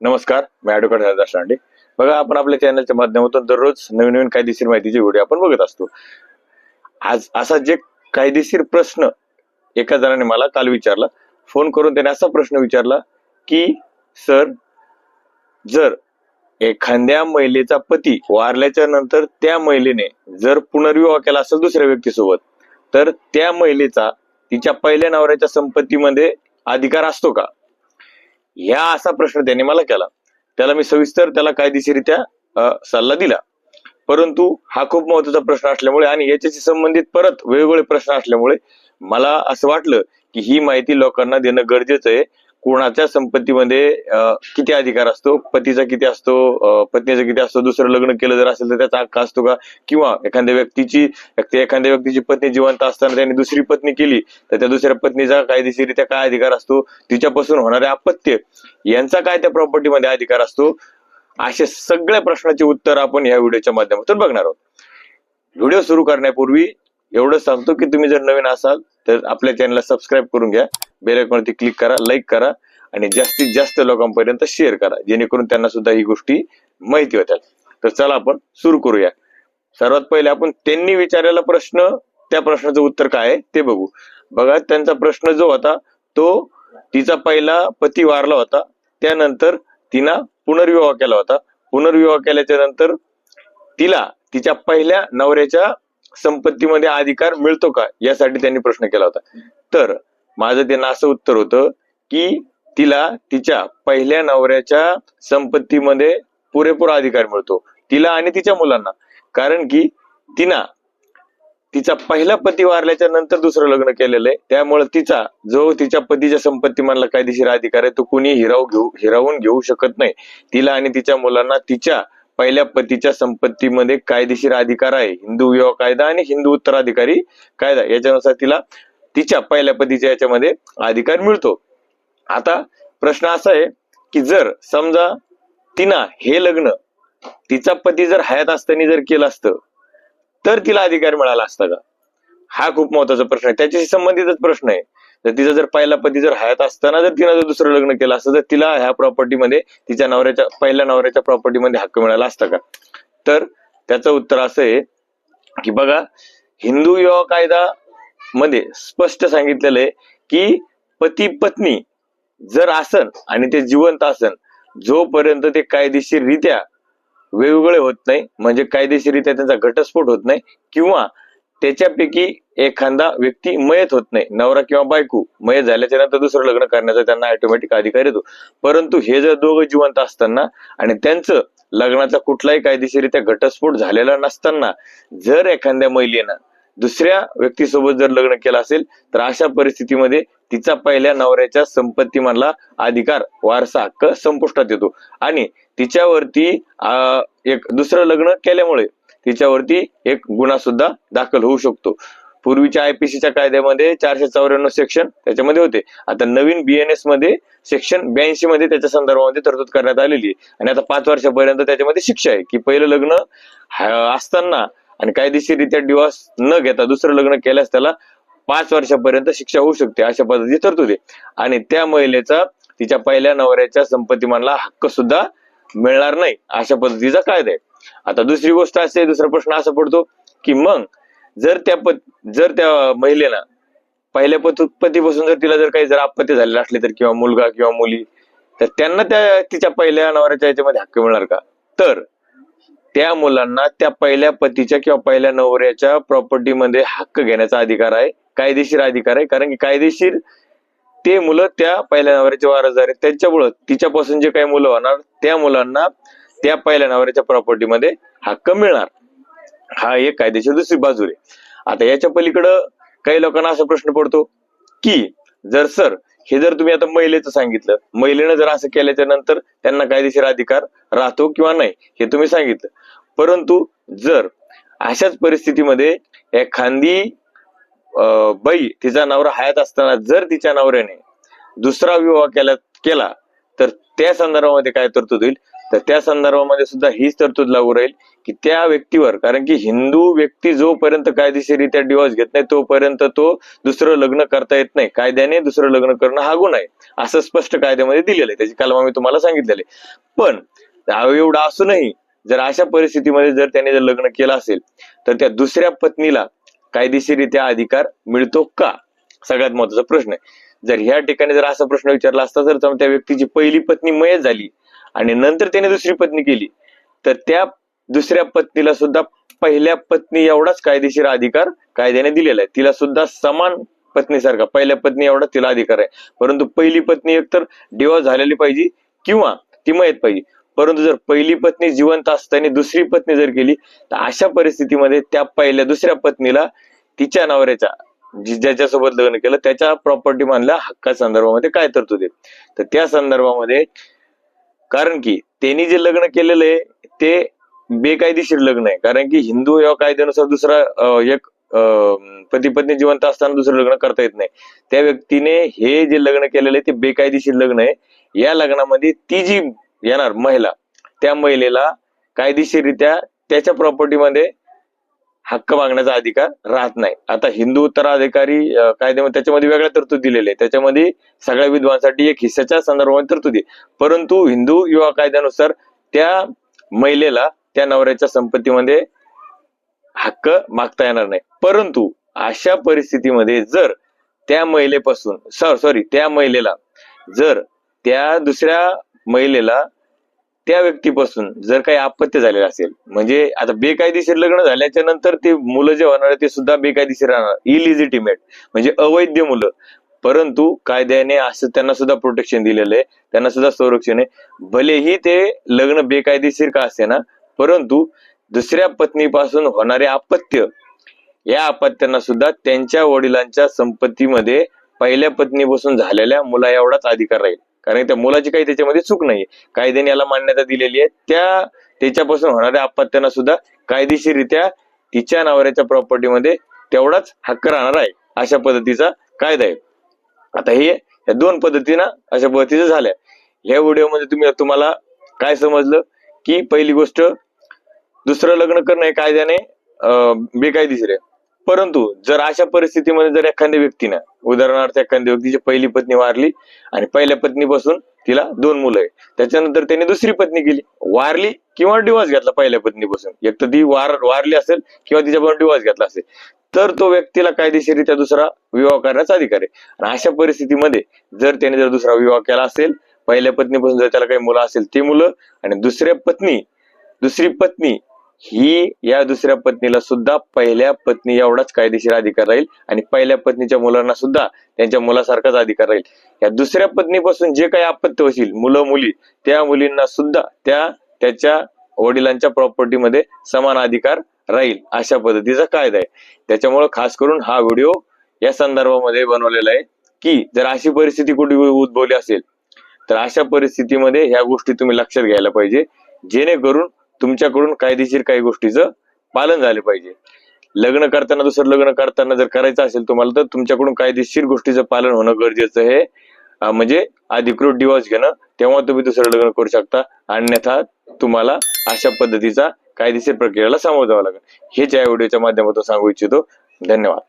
नमस्कार मी ॲडव्होकेट हरदास लांडे. बघा आपण आपल्या चॅनलच्या माध्यमातून दररोज नवीन नवीन कायदेशीर माहितीचे व्हिडिओ आपण बघत असतो. आज असा जे कायदेशीर प्रश्न एका जणाने मला काल विचारला फोन करून त्याने असा प्रश्न विचारला की सर जर एखाद्या महिलेचा पती वारल्याच्या नंतर त्या महिलेने जर पुनर्विवाह केला असेल दुसऱ्या व्यक्तीसोबत तर त्या महिलेचा तिच्या पहिल्या नवऱ्याच्या संपत्तीमध्ये अधिकार असतो का? ह्या असा प्रश्न त्याने मला केला. त्याला मी सविस्तर त्याला कायदेशीरित्या सल्ला दिला. परंतु हा खूप महत्त्वाचा प्रश्न असल्यामुळे आणि याच्याशी संबंधित परत वेगवेगळे प्रश्न असल्यामुळे मला असं वाटलं की ही माहिती लोकांना देणं गरजेचं आहे. कोणाच्या संपत्तीमध्ये किती अधिकार असतो? पतीचा किती असतो? पत्नीचा किती असतो? दुसरं लग्न केलं जर असेल तर त्याचा हक्क असतो का? किंवा एखाद्या व्यक्तीची एखाद्या व्यक्तीची पत्नी जिवंत असताना त्यांनी दुसरी पत्नी केली तर त्या दुसऱ्या पत्नीचा कायदेशीरित्या काय अधिकार असतो? तिच्यापासून होणारे अपत्य यांचा काय त्या प्रॉपर्टीमध्ये अधिकार असतो? असे सगळ्या प्रश्नाचे उत्तर आपण या व्हिडिओच्या माध्यमातून बघणार आहोत. व्हिडिओ सुरू करण्यापूर्वी एवढं सांगतो की तुम्ही जर नवीन असाल तर आपल्या चॅनलला सबस्क्राईब करून घ्या. बेल आयकॉनवरती क्लिक करा लाईक करा आणि जास्तीत जास्त लोकांपर्यंत शेअर करा. जेणेकरून त्यांना सुद्धा ही गोष्टी माहिती होत्या तर चला आपण सुरू करूया. सर्वात पहिले आपण त्यांनी विचारलेला प्रश्न त्या प्रश्नाचं उत्तर काय आहे ते बघू. बघा त्यांचा प्रश्न जो होता तो तिचा पहिला पती वारला होता. त्यानंतर तिना पुनर्विवाह केला होता. पुनर्विवाह केल्याच्यानंतर तिला तिच्या पहिल्या नवऱ्याच्या संपत्तीमध्ये अधिकार मिळतो का? यासाठी त्यांनी प्रश्न केला होता. तर माझं त्यांना असं उत्तर होतं की तिला तिच्या पहिल्या नवऱ्याच्या संपत्तीमध्ये पुरेपूर अधिकार मिळतो. तिला आणि तिच्या मुलांना. कारण की तिनं तिचा पहिला पती वारल्याच्या नंतर दुसरं लग्न केलेलं आहे. त्यामुळे तिचा जो तिच्या पतीच्या संपत्ती मधला कायदेशीर अधिकार आहे तो कुणी हिराव घेऊ हिरावून घेऊ शकत नाही. तिला आणि तिच्या मुलांना तिच्या पहिल्या पतीच्या संपत्तीमध्ये कायदेशीर अधिकार आहे. हिंदू विवाह कायदा आणि हिंदू उत्तराधिकारी कायदा. याच्यानुसार तिला तिच्या पहिल्या पतीच्या याच्यामध्ये अधिकार मिळतो. आता प्रश्न असा आहे की जर समजा तिनं हे लग्न तिचा पती जर हयात असताना जर केलं असतं तर तिला अधिकार मिळाला असता का? हा खूप महत्त्वाचा प्रश्न आहे. त्याच्याशी संबंधितच प्रश्न आहे. तर तिचा जर पहिला पती जर हयात असताना जर तिनं जर दुसरं लग्न केलं असतं तर तिला ह्या प्रॉपर्टीमध्ये तिच्या नवऱ्याच्या पहिल्या नवऱ्याच्या प्रॉपर्टीमध्ये हक्क मिळाला असता का? तर त्याचं उत्तर असं आहे की बघा हिंदू विवाह कायदा मध्ये स्पष्ट सांगितलेलं आहे की पती पत्नी जर आसन आणि ते जिवंत आसन जोपर्यंत ते कायदेशीररित्या वेगवेगळे होत नाही म्हणजे कायदेशीररित्या त्यांचा घटस्फोट होत नाही किंवा त्याच्यापैकी एखादा व्यक्ती मयत होत नाही नवरा किंवा बायको मयत झाल्याच्यानंतर दुसरं लग्न करण्याचा त्यांना ऑटोमॅटिक अधिकार येतो. परंतु हे जर दोघं जिवंत असताना आणि त्यांचं लग्नाचा कुठलाही कायदेशीरित्या घटस्फोट झालेला नसताना जर एखाद्या महिलेनं दुसऱ्या व्यक्तीसोबत जर लग्न केलं असेल तर अशा परिस्थितीमध्ये तिचा पहिल्या नवऱ्याच्या संपत्ती मधला अधिकार वारसा हक्क संपुष्टात येतो. आणि तिच्यावरती अं, एक दुसरं लग्न केल्यामुळे तिच्यावरती एक गुन्हा सुद्धा दाखल होऊ शकतो. पूर्वीच्या आयपीसीच्या कायद्यामध्ये चारशे चौऱ्याण्णव सेक्शन त्याच्यामध्ये होते. आता नवीन बीएनएसमध्ये सेक्शन ब्याऐंशी मध्ये त्याच्या संदर्भामध्ये तरतूद करण्यात आलेली आहे. आणि आता पाच वर्षापर्यंत त्याच्यामध्ये शिक्षा आहे. की पहिलं लग्न असताना आणि कायदेशीररित्या डिवॉर्स न घेता दुसरं लग्न केल्यास त्याला पाच वर्षापर्यंत शिक्षा होऊ शकते अशा पद्धतीची तरतूद आहे. आणि त्या महिलेचा तिच्या पहिल्या नवऱ्याच्या संपत्तीमानला हक्क सुद्धा मिळणार नाही अशा पद्धतीचा कायदा आहे. आता दुसरी गोष्ट असे दुसरा प्रश्न असा पडतो की मग जर त्या पत जर त्या महिलेला पहिल्या पतीपासून जर तिला जर काही जर आपत्ती झालेली असली तर किंवा मुलगा किंवा मुली तर त्यांना त्या तिच्या पहिल्या नवऱ्याच्या याच्यामध्ये हक्क मिळणार का? तर त्या मुलांना त्या पहिल्या पतीच्या किंवा पहिल्या नवऱ्याच्या प्रॉपर्टीमध्ये हक्क घेण्याचा अधिकार आहे कायदेशीर अधिकार आहे. कारण की कायदेशीर ते मुलं त्या पहिल्या नवऱ्याचे वारसदार आहेत. त्यांच्यामुळं तिच्यापासून जे काही मुलं होणार त्या मुलांना त्या पहिल्या नवऱ्याच्या प्रॉपर्टीमध्ये हक्क मिळणार. हा एक कायदेशीर दुसरी बाजू आहे. आता याच्या पलीकडं काही लोकांना असा प्रश्न पडतो की जर सर हे जर तुम्ही आता महिलेचं सांगितलं महिलेनं जर असं केल्याच्यानंतर त्यांना कायदेशीर अधिकार राहतो किंवा नाही हे तुम्ही सांगितलं. परंतु जर अशाच परिस्थितीमध्ये एखादी अं, बाई तिचा नवरा हयात असताना जर तिच्या नवऱ्याने दुसरा विवाह केला केला तर त्या संदर्भामध्ये काय तरतूद होईल? तर त्या संदर्भामध्ये सुद्धा हीच तरतूद लागू राहील की त्या व्यक्तीवर कारण की हिंदू व्यक्ती जोपर्यंत कायदेशीररित्या डिवॉर्स घेत नाही तोपर्यंत तो दुसरं लग्न करता येत नाही. कायद्याने दुसरं लग्न करणं हा गुन्हा आहे. असं स्पष्ट कायद्यामध्ये दिलेलं आहे. त्याची कलमा मी तुम्हाला सांगितलेले पण एवढं असूनही जर अशा परिस्थितीमध्ये जर त्याने जर लग्न केलं असेल तर त्या दुसऱ्या पत्नीला कायदेशीररित्या अधिकार मिळतो का? सगळ्यात महत्त्वाचा प्रश्न आहे. जर ह्या ठिकाणी जर असा प्रश्न विचारला असता तर त्या व्यक्तीची पहिली पत्नी मयत झाली. आणि नंतर त्याने दुसरी पत्नी केली. तर त्या दुसऱ्या पत्नीला सुद्धा पहिल्या पत्नी एवढाच कायदेशीर अधिकार कायद्याने दिलेला आहे. तिला सुद्धा समान पत्नीसारखा पहिल्या पत्नी एवढा तिला अधिकार आहे. परंतु पहिली पत्नी एकतर डिवॉर्स झालेली पाहिजे किंवा ती मयत पाहिजे. परंतु जर पहिली पत्नी जिवंत असताना दुसरी पत्नी जर केली तर अशा परिस्थितीमध्ये त्या पहिल्या दुसऱ्या पत्नीला तिच्या नवऱ्याच्या ज्याच्यासोबत लग्न केलं त्याच्या प्रॉपर्टी मानला हक्का संदर्भामध्ये काय तरतूद आहे? तर त्या संदर्भामध्ये कारण की त्यांनी जे लग्न केलेलं आहे ते बेकायदेशीर लग्न आहे. कारण की हिंदू या कायद्यानुसार दुसरा एक पती पत्नी जिवंत असताना दुसरं लग्न करता येत नाही. त्या व्यक्तीने हे जे लग्न केलेलं आहे ते बेकायदेशीर लग्न आहे. या लग्नामध्ये ती जी येणार महिला त्या महिलेला कायदेशीररित्या त्याच्या प्रॉपर्टीमध्ये हक्क मागण्याचा अधिकार राहत नाही. आता हिंदू उत्तराधिकारी कायद्यामध्ये त्याच्यामध्ये वेगळ्या तरतूद दिलेले आहे. त्याच्यामध्ये सगळ्या विद्वांसाठी एक हिस्साच्या संदर्भामध्ये तरतुदी परंतु हिंदू युवा कायद्यानुसार त्या महिलेला त्या नवऱ्याच्या संपत्तीमध्ये हक्क मागता येणार नाही. परंतु अशा परिस्थितीमध्ये जर त्या महिलेपासून सॉरी त्या महिलेला जर त्या दुसऱ्या महिलेला त्या व्यक्तीपासून जर काही आपत्य झालेलं असेल म्हणजे आता बेकायदेशीर लग्न झाल्याच्यानंतर ते मुलं जे होणार ते सुद्धा बेकायदेशीर राहणार. इलिजिटिमेट म्हणजे अवैध मुलं. परंतु कायद्याने असं त्यांना सुद्धा प्रोटेक्शन दिलेलं आहे. त्यांना सुद्धा संरक्षण आहे. भलेही ते लग्न बेकायदेशीर का असे ना परंतु दुसऱ्या पत्नीपासून होणारे अपत्य या अपत्यांना सुद्धा त्यांच्या वडिलांच्या संपत्तीमध्ये पहिल्या पत्नीपासून झालेल्या मुला एवढाच अधिकार राहील. कारण त्या मुलाची काही त्याच्यामध्ये चूक नाही कायद्याने याला मान्यता दिलेली आहे. त्या त्याच्यापासून होणाऱ्या अपत्यांना सुद्धा कायदेशीररित्या तिच्या नवऱ्याच्या प्रॉपर्टीमध्ये तेवढाच हक्क राहणार आहे अशा पद्धतीचा कायदा आहे. आता हे या दोन पद्धतीनं अशा पद्धतीचं झाल्या. ह्या व्हिडिओमध्ये तुम्ही तुम्हाला काय समजलं? की पहिली गोष्ट दुसरं लग्न करणं हे कायद्याने अं, बेकायदेशीर आहे. परंतु जर अशा परिस्थितीमध्ये जर एखाद्या व्यक्तीनं उदाहरणार्थ एखाद्या व्यक्तीची पहिली पत्नी वारली आणि पहिल्या पत्नीपासून तिला दोन मुलं आहे त्याच्यानंतर त्याने दुसरी पत्नी केली. वारली किंवा डिवॉर्स घेतला पहिल्या पत्नीपासून. एक तर ती वार वारली असेल किंवा तिच्यापासून डिवॉर्स घेतला असेल. तर तो व्यक्तीला कायदेशीरित्या दुसरा विवाह करण्याचा अधिकार आहे. आणि अशा परिस्थितीमध्ये जर त्याने जर दुसरा विवाह केला असेल पहिल्या पत्नीपासून जर त्याला काही मुलं असेल ती मुलं आणि दुसऱ्या पत्नी दुसरी पत्नी ही या दुसऱ्या पत्नीला सुद्धा पहिल्या पत्नी एवढाच कायदेशीर अधिकार राहील आणि पहिल्या पत्नीच्या मुलांना सुद्धा त्यांच्या मुलासारखाच अधिकार राहील. या दुसऱ्या पत्नीपासून जे काही अपत्य होतील मुलं मुली त्या मुलींना सुद्धा त्या त्याच्या वडिलांच्या प्रॉपर्टीमध्ये समान अधिकार राहील अशा पद्धतीचा कायदा आहे. त्याच्यामुळे खास करून हा व्हिडिओ या संदर्भामध्ये बनवलेला आहे की जर अशी परिस्थिती कुठे उद्भवली असेल तर अशा परिस्थितीमध्ये ह्या गोष्टी तुम्ही लक्षात घ्यायला पाहिजे. जेणेकरून तुमच्याकडून कायदेशीर काही गोष्टीचं पालन झाले पाहिजे. लग्न करताना दुसरं लग्न करताना जर करायचं असेल तुम्हाला तर तुमच्याकडून कायदेशीर गोष्टीचं पालन होणं गरजेचं हे म्हणजे अधिकृत डिवॉर्स घेणं तेव्हा तुम्ही दुसरं लग्न करू शकता. अन्यथा तुम्हाला अशा पद्धतीचा कायदेशीर प्रक्रियेला सामोरं जावं लागेल. हेच या व्हिडिओच्या माध्यमातून सांगू इच्छितो. धन्यवाद.